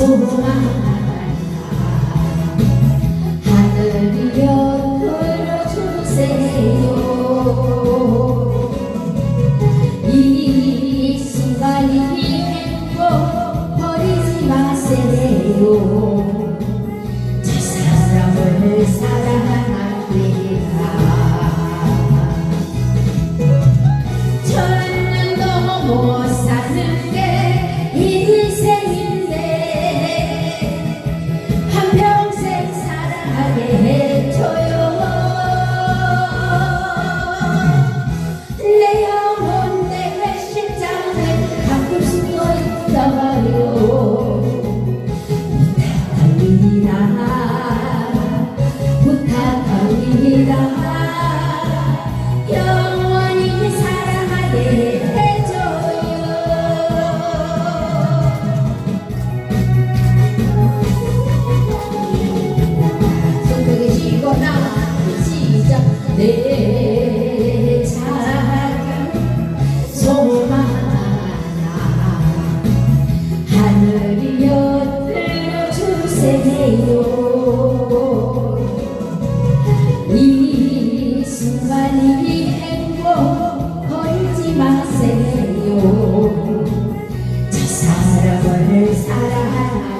돌아간다 하늘이 옆으로 주세요 사랑합니다 저는 너무 사는 게 부탁합니다 부탁합니다. 나를 사랑하나